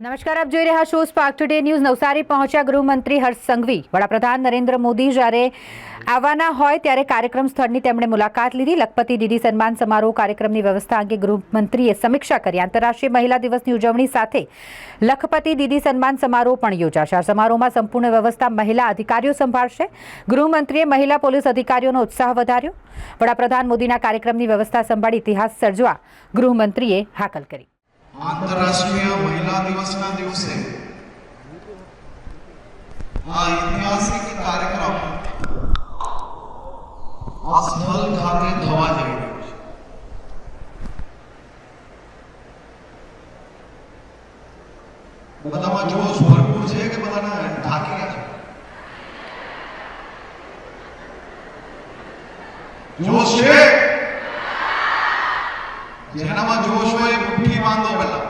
નમસ્કાર, આપ જોઈ રહ્યા છો સ્પાર્ક ટુડે ન્યૂઝ નવસારી પહોંચ્યા ગૃહમંત્રી હર્ષ સંઘવી. વડાપ્રધાન નરેન્દ્ર મોદી જ્યારે આવવાના હોય ત્યારે કાર્યક્રમ સ્થળની તેમણે મુલાકાત લીધી. લખપતિ દીદી સન્માન સમારોહ કાર્યક્રમની વ્યવસ્થા અંગે ગૃહમંત્રીએ સમીક્ષા કરી. આંતરરાષ્ટ્રીય મહિલા દિવસની ઉજવણી સાથે લખપતિ દીદી સન્માન સમારોહ પણ યોજાશે. આ સમારોહમાં સંપૂર્ણ વ્યવસ્થા મહિલા અધિકારીઓ સંભાળશે. ગૃહમંત્રીએ મહિલા પોલીસ અધિકારીઓનો ઉત્સાહ વધાર્યો. વડાપ્રધાન મોદીના કાર્યક્રમની વ્યવસ્થા સંભાળી ઇતિહાસ સર્જવા ગૃહમંત્રીએ હાકલ કરી. આંતરરાષ્ટ્રીય મહિલા દિવસના દિવસે આ ઐતિહાસિક કાર્યક્રમ આ સ્થળ ખાતે થવા જઈ રહ્યો છે બધામાં જોશ ભરપૂર છે કે બધાને થાકી ગયા છે જોશ છે જેનામાં જોશ હોય એ મુઠ્ઠી બાંધો પહેલા.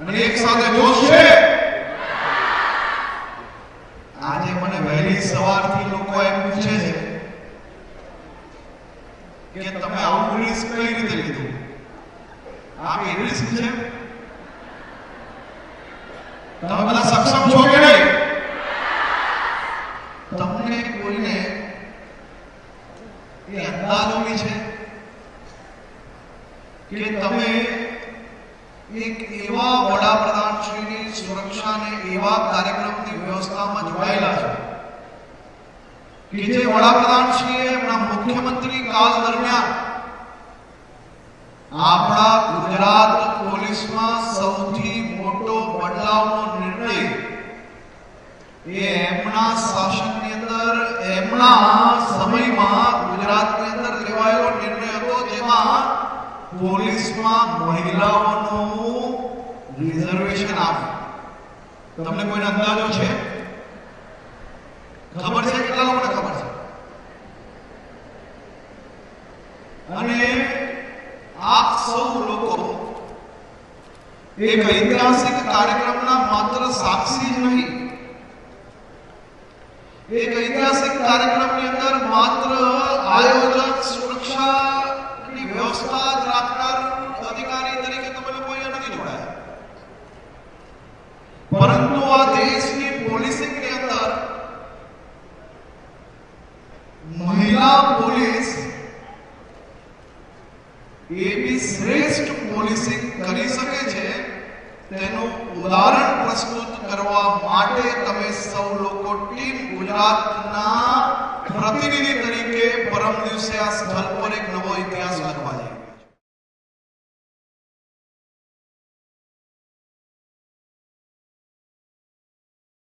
અને એક સાથે જોશ છે આજે મને વહેલી સવારથી લોકો એમ પૂછે છે કે તમે આવું રિસ્ક કઈ રીતે લીધું? આ એ રિસ્ક છે? તમે બધા સક્ષમ છો કે નહીં? તમને કોઈને એ અંદાજો બી છે? કે તમે એક એવા વડાપ્રધાનશ્રીની સુરક્ષા અને એવા કાર્યક્રમની વ્યવસ્થામાં જોડાયેલા છો કે જે વડાપ્રધાનશ્રીએ એમના મુખ્યમંત્રી કાળ દરમિયાન આપણા ગુજરાત પોલીસમાં સૌથી મોટો બદલાવનો નિર્ણય એ એમના શાસનની અંદર એમના સમયમાં ગુજરાતની અંદર લેવાયેલો નિર્ણય હતો જેમાં પોલીસમાં મહિલાઓનું રિઝર્વેશન આવે તમને કોઈને અંદાજો છે? ખબર છે? કેટલા લોકોને ખબર છે? અને આપ સૌ લોકો એક ઐતિહાસિક કાર્યક્રમના માત્ર સાક્ષી જ નહીં, એક ઐતિહાસિક કાર્યક્રમની અંદર માત્ર આયોજક સુરક્ષાની વ્યવસ્થા જ રાખનાર અધિકારી તરીકે તમે લોકો અહીંયા નથી જોડાયા પરંતુ આ દેશની પોલીસિંગની અંદર મહિલા પોલીસ એવી શ્રેષ્ઠ પોલીસિંગ કરી શકે છે, તેનું ઉદાહરણ પ્રસ્તુત કરવા માટે તમે સૌ લોકો ટીમ ગુજરાતના પ્રતિનિધિ તરીકે પરમ દિવસે આ સ્થળ પર એક નવો ઇતિહાસ લખવા